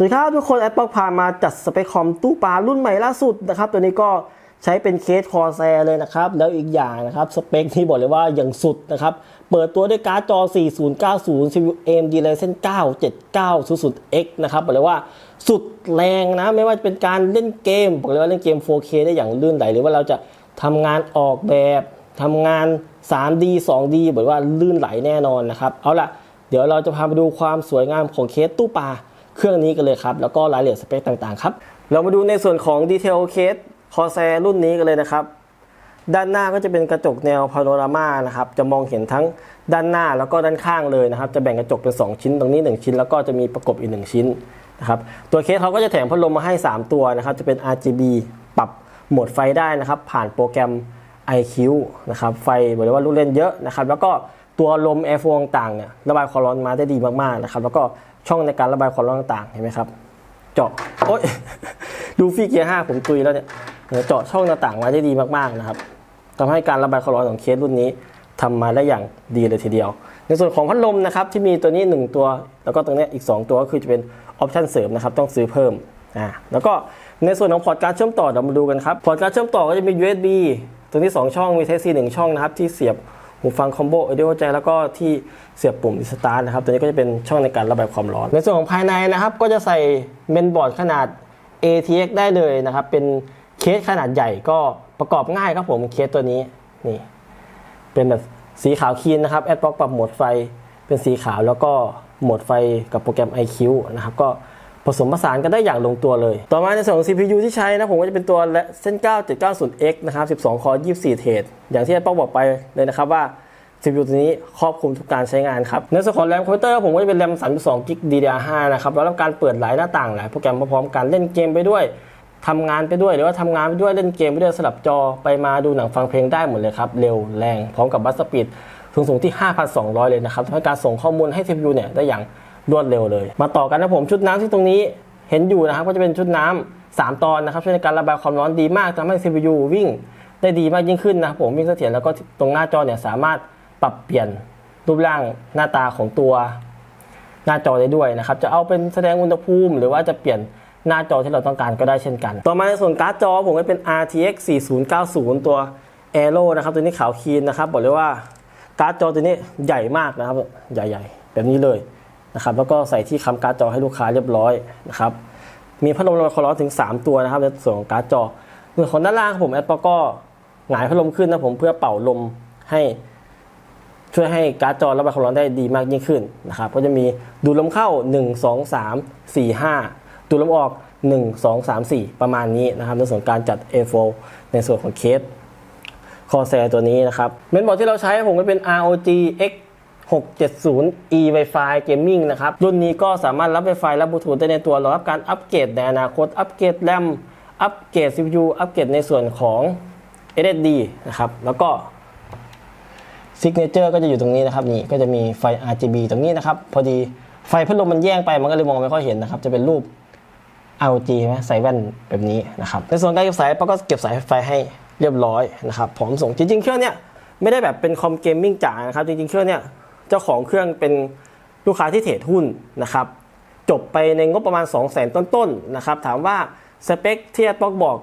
สวัสดีครับทุกคนแอปเปิลพามาจัดสเปคคอมตู้ปลารุ่นใหม่ล่าสุดนะครับ ตัวนี้ก็ใช้เป็นเคสคอแซเลยนะครับ แล้วอีกอย่างนะครับ สเปคที่บอกเลยว่าอย่างสุดนะครับ เปิดตัวด้วยการ์ดจอ 4090 CPU AMD Ryzen 9 7900X นะครับบอกเลยว่าสุดแรงนะ ไม่ว่าจะเป็นการเล่นเกมบอกเลยว่าเล่นเกม 4K ได้อย่างลื่นไหลหรือว่าเราจะทำงานออกแบบทำงาน 3D 2D บอกเลยว่าลื่นไหลแน่นอนนะครับเอาล่ะเดี๋ยวเราจะพาไปดูความสวยงามของเคสตู้ปลา เครื่องนี้กันเลยครับ แล้วก็รายละเอียดสเปคต่างๆครับ เรามาดูในส่วนของดีเทลเคสคอแซรุ่นนี้กันเลยนะครับ ด้านหน้าก็จะเป็นกระจกแนวพาโนรามานะครับ จะมองเห็นทั้งด้านหน้าแล้วก็ด้านข้างเลยนะครับ จะแบ่งกระจกเป็น 2 ชิ้นตรงนี้ 1 ชิ้น แล้วก็จะมีประกบอีก 1 ชิ้นนะครับ ตัวเคสเขาก็จะแถมพัดลมมาให้ 3 ตัวนะครับ จะเป็น RGB ปรับโหมดไฟได้นะครับ ผ่านโปรแกรม IQ นะครับ ไฟบอกเลยว่าลูกเล่นเยอะนะครับ แล้วก็ตัวลมแอร์โฟต่างเนี่ยระบายความร้อนมาได้ดีมากๆนะครับ แล้วก็ ช่องในการระบายความร้อนต่างๆเห็นไหมครับ เจาะโอ๊ยดูฟี่เกียร์ห้าผมตุยแล้วเนี่ยเจาะช่องต่างมาได้ดีมากๆนะครับทำให้การระบายความร้อนของเคสรุ่นนี้ทำมาได้อย่างดีเลยทีเดียว ในส่วนของพัดลมนะครับที่มีตัวนี้ 1 ตัว แล้วก็ตรงนี้อีก 2 ตัวก็คือจะเป็นออปชันเสริมนะครับต้องซื้อเพิ่มอ่าแล้วก็ในส่วนของพอร์ตการเชื่อมต่อเรามาดูกันครับพอร์ตการเชื่อมต่อก็จะมี USB ตัวนี้ 2 ช่องมี Type C 1ช่องนะครับที่เสียบ หูฟังคอมโบ audio ใจแล้วก็ที่เสียบปุ่ม Restart นะครับ ตัวนี้ก็จะเป็นช่องในการระบายความร้อน ในส่วนของภายในนะครับ ก็จะใส่เมนบอร์ดขนาด ATX ได้เลยนะครับ เป็นเคสขนาดใหญ่ก็ประกอบง่ายครับผมเคสตัวนี้นี่ เป็นแบบสีขาวคีนนะครับแอดบล็อกปรับโหมดไฟเป็นสีขาวแล้วก็โหมดไฟกับโปรแกรม IQ นะครับก็ ผสมผสานกันได้อย่างลงตัวเลย ต่อมาในส่วนของ CPU ที่ใช้นะผมก็จะเป็นตัวเส้น 9 790X นะครับ 12 คอร์ 24 เทรดอย่างที่แอดบล็อกบอกไปเลยนะครับว่า CPU ตัวนี้ครอบคลุมทุกการใช้งานครับ ในส่วนของแรมคอมพิวเตอร์ผมก็จะเป็นแรม32 g b DDR5 นะครับแล้วรับการเปิดหลายหน้าต่างหลายโปรแกรมพร้อมกันเล่นเกมไปด้วยทำงานไปด้วยหรือว่าทำงานไปด้วยเล่นเกมไปด้วยสลับจอไปมาดูหนังฟังเพลงได้หมดเลยครับเร็วแรงพร้อมกับบัสสปีดสูงสูงที่ 5,200 เลยนะครับทำให้การส่งข้อมูลให้ CPU เนี่ยได้อย่าง รวดเร็วเลย มาต่อกันนะผมชุดน้ำที่ตรงนี้เห็นอยู่นะครับก็จะเป็นชุดน้ำสามตอนนะครับช่วยในการระบายความร้อนดีมากทำให้ CPU วิ่งได้ดีมากยิ่งขึ้นนะครับผมวิ่งเสถียรแล้วก็ตรงหน้าจอเนี่ยสามารถปรับเปลี่ยนรูปร่างหน้าตาของตัว หน้าจอได้ด้วยนะครับจะเอาเป็นแสดงอุณหภูมิ หรือว่าจะเปลี่ยนหน้าจอที่เราต้องการก็ได้เช่นกัน ต่อมาในส่วนการ์ดจอผมก็เป็น RTX 4090 ตัว Aero นะครับตัวนี้ขาวคีนนะครับบอกเลยว่าการ์ดจอตัวนี้ใหญ่มากนะครับใหญ่ๆแบบนี้เลย นะครับแล้วก็ใส่ที่คำการ์ดจอให้ลูกค้าเรียบร้อยนะครับมีพัดลมระบายความร้อนถึง 3 ตัวนะครับในส่วนของการ์ดจอส่วนของด้านล่างผมแอดปก็หงายพัดลมขึ้นนะผมเพื่อเป่าลมให้ช่วยให้การ์ดจอระบายความร้อนได้ดีมากยิ่งขึ้นนะครับก็จะมีดูดลมเข้า 1 2 3 4 5 ดูดลมออก 1 2 3 4 ประมาณนี้นะครับในส่วนการจัด A4 ในส่วนของเคสคอแซตัวนี้นะครับเมนบอร์ดที่เราใช้ผมก็เป็น ROG X 670 e Wi-Fi Gaming นะครับรุ่นนี้ก็สามารถรับ Wi-Fi และบลูทูธได้ในตัวรอรับการอัปเกรดในอนาคต อัปเกรดแรมอัปเกรด CPU อัปเกรดในส่วนของ SSD นะครับแล้วก็ซิกเนเจอร์ก็จะอยู่ตรงนี้นะครับนี่ก็จะมีไฟ RGB ตรงนี้นะครับ พอดีไฟพัดลมมันแย่งไปมันก็เลยมองไม่ค่อยเห็นนะครับ จะเป็นรูป ROG ใช่ไหมใส่แว่นแบบนี้นะครับในส่วนการเก็บสายปาก็เก็บสายไฟให้เรียบร้อยนะครับพร้อมส่งจริง ๆ เครื่องเนี้ยไม่ได้แบบเป็นคอมเกมมิ่งจ๋านะครับ จริง ๆ เครื่องเนี้ย เจ้าของเครื่องเป็นลูกค้าที่เทรดหุ้นนะครับ จบไปในงบประมาณ 2 0 0 0 0 0 ต้นๆนะครับ ถามว่าสเปคที่แอดบอกบอก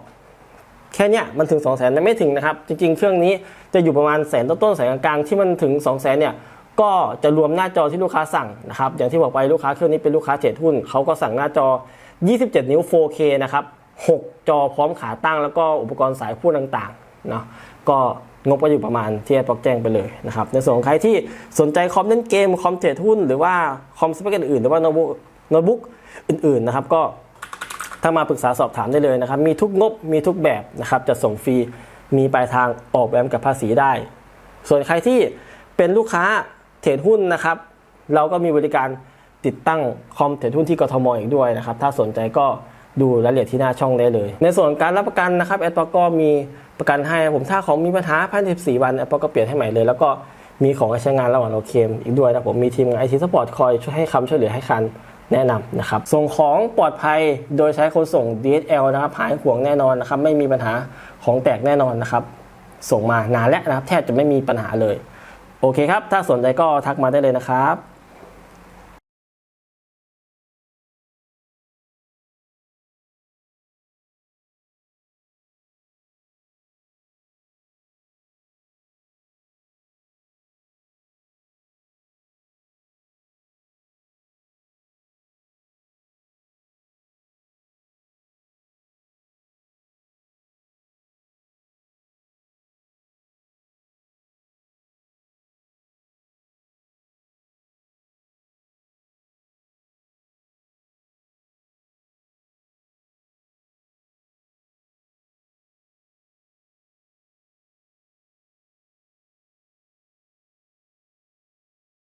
แค่เนี้ยมันถึง 2 0 0 0 0 0ไม่ถึงนะครับ จริงๆ เครื่องนี้จะอยู่ประมาณแสนต้นๆแสนกลางๆที่มันถึง 2 0 0 0 0 0เนี่ยก็จะรวมหน้าจอที่ลูกค้าสั่งนะครับ อย่างที่บอกไปลูกค้าเครื่องนี้เป็นลูกค้าเทรดหุ้นเขาก็สั่งหน้าจอ 27 นิ้ว 4K นะครับ 6 จอพร้อมขาตั้งแล้วก็อุปกรณ์สายพูดต่างๆเนาะก็ งบก็อยู่ประมาณที่แอดบอกแจ้งไปเลยนะครับในส่วนของใครที่สนใจคอมเล่นเกมคอมเทรดหุ้นหรือว่าคอมสเปคอื่นๆหรือว่าโน้ตบุ๊กโน้ตบุ๊กอื่นๆนะครับก็ถ้ามาปรึกษาสอบถามได้เลยนะครับ มีทุกงบมีทุกแบบนะครับจะส่งฟรีมีปลายทางออกแบบกับภาษีได้ ส่วนใครที่เป็นลูกค้าเทรดหุ้นนะครับ เราก็มีบริการติดตั้งคอมเทรดหุ้นที่กทมอีกด้วยนะครับ ถ้าสนใจก็ ดูรายละเอียดที่หน้าช่องได้เลย ในส่วนการรับประกันนะครับแอดปก็มีประกันให้ผมถ้าของมีปัญหาภายใน14 วันแอดปก็เปลี่ยนให้ใหม่เลย แล้วก็มีของใช้งานระหว่างเราเคลมอีกด้วยนะผมมีทีมงานไอทีสปอร์ตคอยช่วยให้คำช่วยเหลือให้คันแนะนำนะครับ ส่งของปลอดภัยโดยใช้ขนส่ง DHL นะครับหายห่วงแน่นอนนะครับไม่มีปัญหาของแตกแน่นอนนะครับ ส่งมานานแล้วนะครับแทบจะไม่มีปัญหาเลย โอเคครับ ถ้าสนใจก็ทักมาได้เลยนะครับ